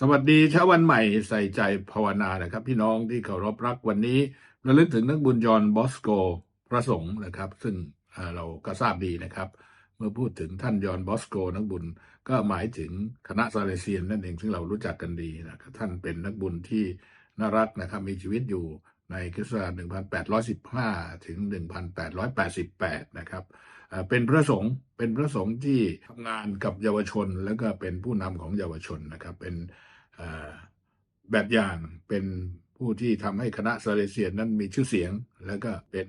สวัสดีเช้าวันใหม่ใส่ใจภาวนานะครับ พี่น้องที่เคารพรักวันนี้ระลึกถึงนักบุญยอนบอสโกพระสงฆ์นะครับ ซึ่งเราก็ทราบดีนะครับ เมื่อพูดถึงท่านยอนบอสโกนักบุญก็หมายถึงคณะซาเลเซียนนั่นเองซึ่งเรารู้จักกันดีนะครับท่านเป็นนักบุญที่น่ารักนะครับ มีชีวิตอยู่ ในคริสตศักราช1815 ถึง 1888 นะครับ เป็นพระสงฆ์ เป็นพระสงฆ์ที่ทำงานกับเยาวชน แล้วก็เป็นผู้นำของเยาวชนนะครับ เป็นแบบอย่าง เป็นผู้ที่ทำให้คณะซาเลเซียนนั้นมีชื่อเสียง แล้วก็เป็น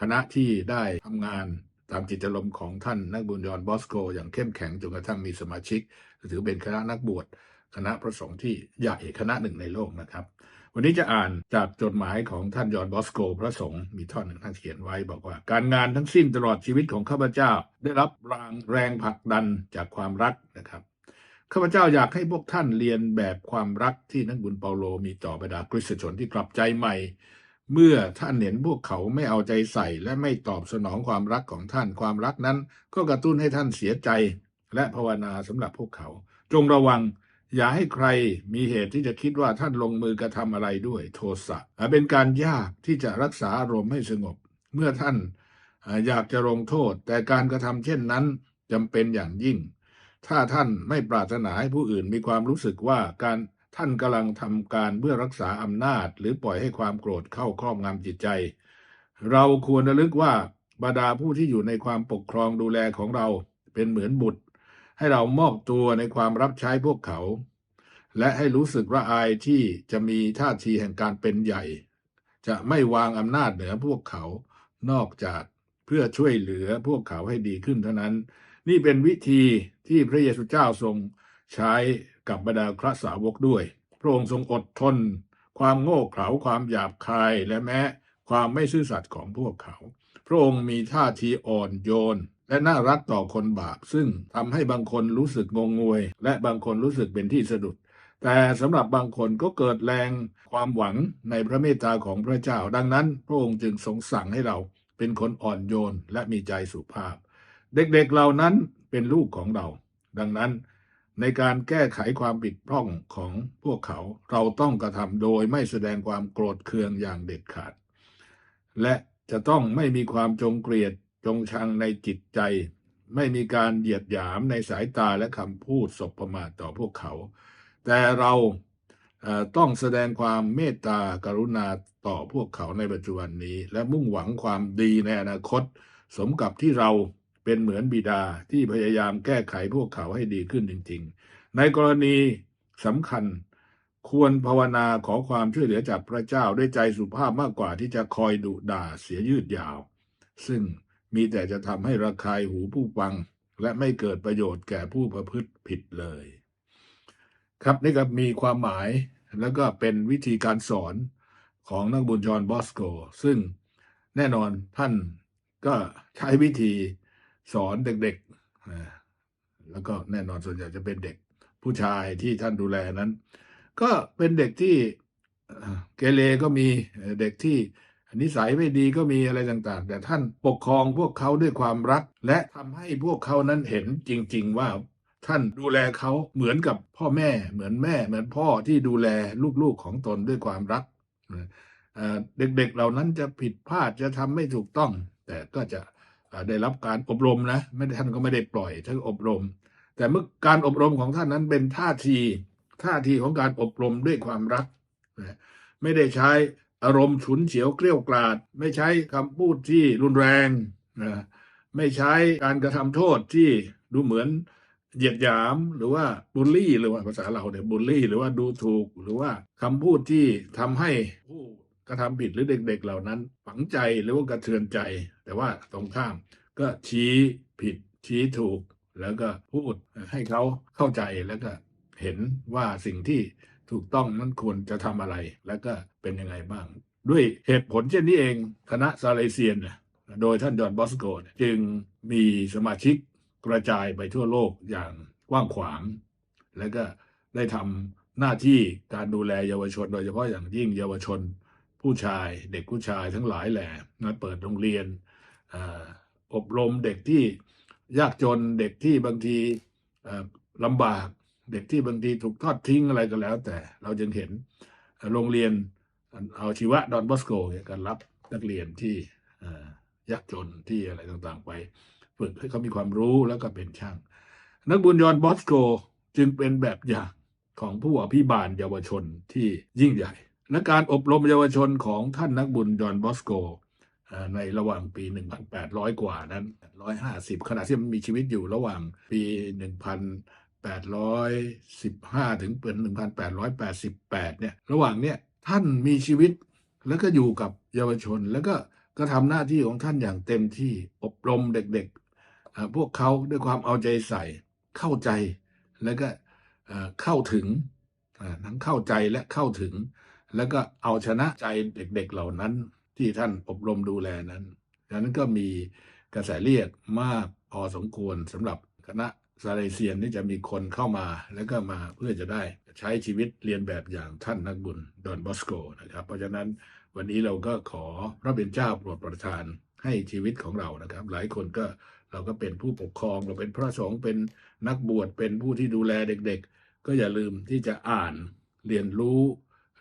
คณะที่ได้ทำงานตามจิตอารมณ์ของท่านนักบุญยอนบอสโก อย่างเข้มแข็งจนกระทั่งมีสมาชิก ถือเป็นคณะนักบวช คณะพระสงฆ์ที่ใหญ่คณะหนึ่งในโลกนะครับ วันนี้จะอ่านจากจดหมายของท่านยอนบอสโก พระสงฆ์มีท่อนหนึ่งท่านเขียนไว้บอกว่า การงานทั้งสิ้นตลอดชีวิตของข้าพเจ้า ได้รับแรงแรงผลักดันจากความรักนะครับข้าพเจ้าอยากให้พวกท่านเรียนแบบความรักที่นักบุญเปาโลมีต่อบรรดาคริสตชนที่กลับใจใหม่ เมื่อท่านเห็นพวกเขาไม่เอาใจใส่ และไม่ตอบสนองความรักของท่านความรักนั้น ก็กระตุ้นให้ท่านเสียใจ และภาวนาสำหรับพวกเขา จงระวัง อย่าให้ใครมีเหตุที่จะคิดว่าท่านลงมือกระทำอะไรด้วยโทสะเป็นการยากที่จะรักษาอารมณ์ให้สงบ เมื่อท่านอ่าอยากจะลงโทษ แต่การกระทำเช่นนั้นจำเป็นอย่างยิ่ง ถ้าท่านไม่ปรารถนาให้ผู้อื่นมีความรู้สึกว่าการท่านกำลังทำการเพื่อรักษาอำนาจ หรือปล่อยให้ความโกรธเข้าครอบงำจิตใจ เราควรระลึกว่าบรรดาผู้ที่อยู่ในความปกครองดูแลของเราเป็นเหมือนบุตร ให้เรามอบตัวในความรับใช้พวกเขา และให้รู้สึกระอายที่จะมีท่าทีแห่งการเป็นใหญ่ จะไม่วางอำนาจเหนือพวกเขา นอกจากเพื่อช่วยเหลือพวกเขาให้ดีขึ้นเท่านั้น นี่เป็นวิธีที่พระเยซูเจ้าทรงใช้กับบรรดาพระสาวกด้วย พระองค์ทรงอดทน ความโง่เขลาความหยาบคายและแม้ความไม่ซื่อสัตย์ของพวกเขา พระองค์มีท่าทีอ่อนโยน และน่ารักต่อคนบาป ซึ่งทำให้บางคนรู้สึกงงงวย และบางคนรู้สึกเป็นที่สะดุด แต่สำหรับบางคนก็เกิดแรงความหวังในพระเมตตาของพระเจ้า ดังนั้น พระองค์จึงทรงสั่งให้เราเป็นคนอ่อนโยนและมีใจสุภาพ เด็กๆเหล่านั้นเป็นลูกของเรา ดังนั้นในการแก้ไขความผิดพร่องของพวกเขาเราต้องกระทำโดยไม่แสดงความโกรธเคืองอย่างเด็ดขาด และจะต้องไม่มีความจงเกลียด จงชังในจิตใจ ไม่มีการเหยียดหยามในสายตาและคำพูดสบประมาทต่อพวกเขา แต่เราต้องแสดงความเมตตากรุณาต่อพวกเขาในปัจจุบันนี้ และมุ่งหวังความดีในอนาคต สมกับที่เราเป็นเหมือนบิดาที่พยายามแก้ไขพวกเขาให้ดีขึ้นจริง ๆ ในกรณีสำคัญควรภาวนาขอความช่วยเหลือจากพระเจ้าด้วยใจสุภาพมากกว่าที่จะคอยดุด่าเสียยืดยาว ซึ่ง มีแต่จะทำให้ระคายหูผู้ฟัง และไม่เกิดประโยชน์แก่ผู้ประพฤติผิดเลย ครับนี่ก็มีความหมายแล้วก็เป็นวิธีการสอนของนักบุญจอห์นบอสโก ซึ่งแน่นอนท่านก็ใช้วิธีสอนเด็กๆ แล้วก็แน่นอนส่วนใหญ่จะเป็นเด็กผู้ชายที่ท่านดูแลนั้น ก็เป็นเด็กที่เกเรก็มีเด็กที่ นิสัยไม่ดีก็มีอะไรต่างๆ แต่ท่านปกครองพวกเขาด้วยความรัก และทำให้พวกเขานั้นเห็นจริง ๆ ว่าท่านดูแลเขาเหมือนกับพ่อแม่ เหมือนแม่ เหมือนพ่อที่ดูแลลูกๆของตนด้วยความรักเด็กๆเหล่านั้นจะผิดพลาดจะทำไม่ถูกต้อง แต่ก็จะได้รับการอบรมนะไม่ท่านก็ไม่ได้ปล่อยท่านอบรม แต่เมื่อการอบรมของท่านนั้นเป็นท่าที ท่าทีของการอบรมด้วยความรัก ไม่ได้ใช้ อารมณ์ฉุนเฉียวเกลี้ยวกล่อมไม่ใช้คำพูดที่รุนแรงนะไม่ใช้การกระทำโทษที่ดูเหมือนเหยียดหยามหรือว่าบูลลี่หรือว่าภาษาเราเนี่ยบูลลี่หรือว่าดูถูกหรือว่าคำพูดที่ทำให้ผู้กระทำผิดหรือเด็ก ๆ เหล่านั้น ฝังใจหรือว่ากระเทือนใจ แต่ว่าตรงข้ามก็ชี้ผิดชี้ถูก แล้วก็พูดให้เขาเข้าใจแล้วก็เห็นว่าสิ่งที่ ถูกต้องนั้นควรจะทำอะไร แล้วก็เป็นยังไงบ้าง ด้วยเหตุผลเช่นนี้เองคณะซาเลเซียนนะโดยท่านจอนบอสโก จึงมีสมาชิกกระจายไปทั่วโลกอย่างกว้างขวาง แล้วก็ได้ทำหน้าที่การดูแลเยาวชน โดยเฉพาะอย่างยิ่งเยาวชน ผู้ชายเด็กผู้ชายทั้งหลายแหล่มาเปิดโรงเรียนอบรมเด็กที่ยากจนเด็กที่บางทีลำบาก เด็กที่บางทีถูกทอดทิ้งอะไรก็แล้ว แต่เราจึงเห็นโรงเรียนเอาชีวะดอนบอสโกเนี่ยการรับนักเรียนที่ยากจนที่อะไรต่างๆไปฝึกให้เขามีความรู้แล้วก็เป็นช่าง นักบุญยอนบอสโกจึงเป็นแบบอย่างของผู้อภิบาลเยาวชนที่ยิ่งใหญ่ และการอบรมเยาวชนของท่านนักบุญยอนบอสโกในระหว่างปี 1,800 กว่านั้น 150 ขณะที่มันมีชีวิตอยู่ระหว่างปี 1,815 ถึงเป็น 1,888 เนี่ย ระหว่างเนี้ยท่านมีชีวิตแล้วก็อยู่กับเยาวชน แล้วก็ก็ทำหน้าที่ของท่านอย่างเต็มที่อบรมเด็กๆ พวกเขาด้วยความเอาใจใส่ เข้าใจแล้วก็เข้าถึงทั้งเข้าใจและเข้าถึง แล้วก็เอาชนะใจเด็กๆเหล่านั้นที่ท่านอบรมดูแลนั้นดังนั้นก็มีกระแสเรียกมากพอสมควรสำหรับคณะ ซาเลเซียนที่จะมีคนเข้ามาแล้วก็มาเพื่อจะได้ใช้ชีวิตเรียนแบบอย่างท่านนักบุญดอนบอสโกนะครับ เพราะฉะนั้นวันนี้เราก็ขอพระเป็นเจ้าโปรดประทานให้ชีวิตของเรานะครับ หลายคนก็เราก็เป็นผู้ปกครอง เราเป็นพระสงฆ์เป็นนักบวชเป็นผู้ที่ดูแลเด็กๆ ก็อย่าลืมที่จะอ่านเรียนรู้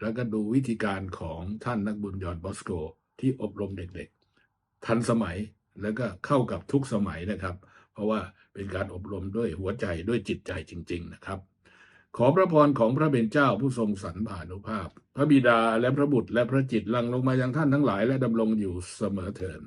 แล้วก็ดูวิธีการของท่านนักบุญยอนบอสโก ที่อบรมเด็กๆ ทันสมัยแล้วก็เข้ากับทุกสมัยนะครับ ราะว่าเป็นการอบรมด้วยหัวใจด้วยจิตใจจริง ๆนะครับ ขอพระพรของพระเบญเจ้าผู้ทรงสรรพานุภาพ พระบิดาและพระบุตรและพระจิตลังลงมายังท่านทั้งหลายและดำรงอยู่เสมอเถิด